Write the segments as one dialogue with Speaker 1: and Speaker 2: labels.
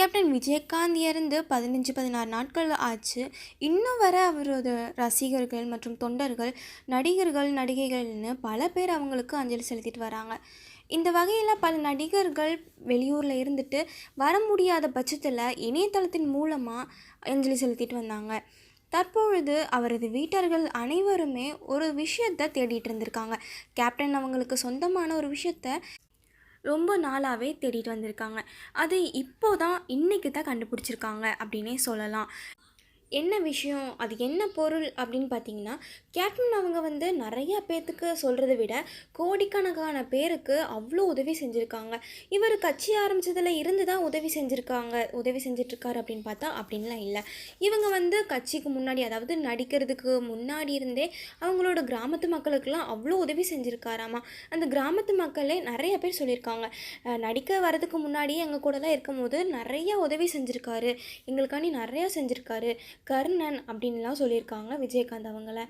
Speaker 1: Captain Vijayakanth இறந்து பதினஞ்சு பதினாறு நாட்கள் ஆச்சு. இன்னும் வர அவரோட ரசிகர்கள் மற்றும் தொண்டர்கள் நடிகர்கள் நடிகைகள்னு பல பேர் அவங்களுக்கு அஞ்சலி செலுத்திட்டு வராங்க. இந்த வகையில் பல நடிகர்கள் வெளியூரில் இருந்துட்டு வர முடியாத பட்சத்தில் இணையதளத்தின் மூலமாக அஞ்சலி செலுத்திட்டு வந்தாங்க. தற்பொழுது அவரது வீட்டர்கள் அனைவருமே ஒரு விஷயத்தை தேடிட்டு இருந்திருக்காங்க. கேப்டன் அவங்களுக்கு சொந்தமான ஒரு விஷயத்த ரொம்ப நாளாகவே தேடிட்டு வந்திருக்காங்க. அது இப்போ தான் இன்றைக்கி தான் கண்டுபிடிச்சிருக்காங்க அப்படின்னே சொல்லலாம். என்ன விஷயம் அது என்ன பொருள் அப்படின்னு பார்த்தீங்கன்னா கேப்டன் அவங்க வந்து நிறையா பேர்த்துக்கு சொல்கிறத விட கோடிக்கணக்கான பேருக்கு அவ்வளோ உதவி செஞ்சுருக்காங்க. இவர் கட்சி ஆரம்பித்ததில் இருந்து தான் உதவி செஞ்சுருக்காங்க உதவி செஞ்சிட்ருக்காரு அப்படின்னு பார்த்தா அப்படின்லாம் இல்லை. இவங்க வந்து கட்சிக்கு முன்னாடி அதாவது நடிக்கிறதுக்கு முன்னாடி இருந்தே அவங்களோட கிராமத்து மக்களுக்கெல்லாம் அவ்வளோ உதவி செஞ்சுருக்காராமா. அந்த கிராமத்து மக்களே நிறைய பேர் சொல்லியிருக்காங்க. நடிக்க வரதுக்கு முன்னாடியே எங்கள் கூடலாம் இருக்கும்போது நிறையா உதவி செஞ்சுருக்காரு. எங்களுக்காண்டி நிறையா செஞ்சுருக்காரு. கர்ணன் அப்படின்லாம் சொல்லியிருக்காங்க விஜயகாந்த் அவங்கள.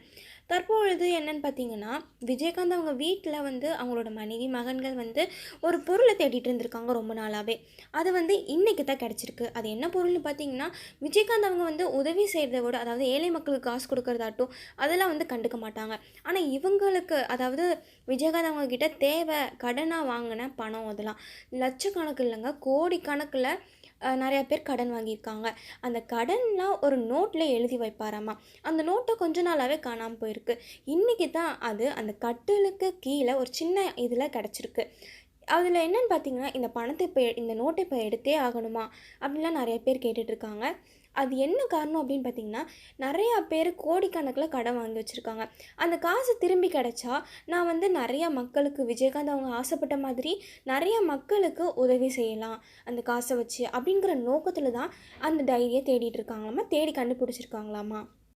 Speaker 1: தற்பொழுது என்னன்னு பார்த்தீங்கன்னா விஜயகாந்த் அவங்க வீட்டில் வந்து அவங்களோட மனைவி மகன்கள் வந்து ஒரு பொருளை தேடிட்டு இருந்திருக்காங்க ரொம்ப நாளாகவே அது வந்து இன்றைக்கி தான் கிடச்சிருக்கு. அது என்ன பொருள்னு பார்த்தீங்கன்னா விஜயகாந்த் அவங்க வந்து உதவி செய்கிறத விட அதாவது ஏழை மக்களுக்கு காசு கொடுக்கறதாட்டும் அதெல்லாம் வந்து கண்டுக்க மாட்டாங்க. ஆனால் இவங்களுக்கு அதாவது விஜயகாந்த் அவங்கக்கிட்ட தேவை கடனாக வாங்கின பணம் அதெல்லாம். லட்சக்கணக்கு இல்லைங்க கோடிக்கணக்கில் நிறையா பேர் கடன் வாங்கியிருக்காங்க. அந்த கடன்லாம் ஒரு நோட்டில் எழுதி வைப்பாராமா? அந்த நோட்டை கொஞ்ச நாளாகவே காணாமல் போயிருக்கு. இன்றைக்கி தான் அது அந்த கட்டிலுக்கு கீழே ஒரு சின்ன இதில் கிடச்சிருக்கு. அதில் என்னென்னு பார்த்தீங்கன்னா இந்த பணத்தை இப்போ இந்த நோட்டை இப்போ எடுத்தே ஆகணுமா? அப்படின்லாம் நிறைய பேர் கேட்டுட்ருக்காங்க. அது என்ன காரணம் அப்படின்னு பார்த்தீங்கன்னா நிறையா பேர் கோடிக்கணக்கில் கடன் வாங்கி வச்சுருக்காங்க. அந்த காசு திரும்பி கிடச்சா நான் வந்து நிறையா மக்களுக்கு விஜயகாந்த் அவங்க ஆசைப்பட்ட மாதிரி நிறையா மக்களுக்கு உதவி செய்யலாம் அந்த காசை வச்சு அப்படிங்கிற நோக்கத்தில் தான் அந்த டைரியை தேடிட்டு இருக்காங்களாமா தேடி கண்டுபிடிச்சிருக்காங்களாமா?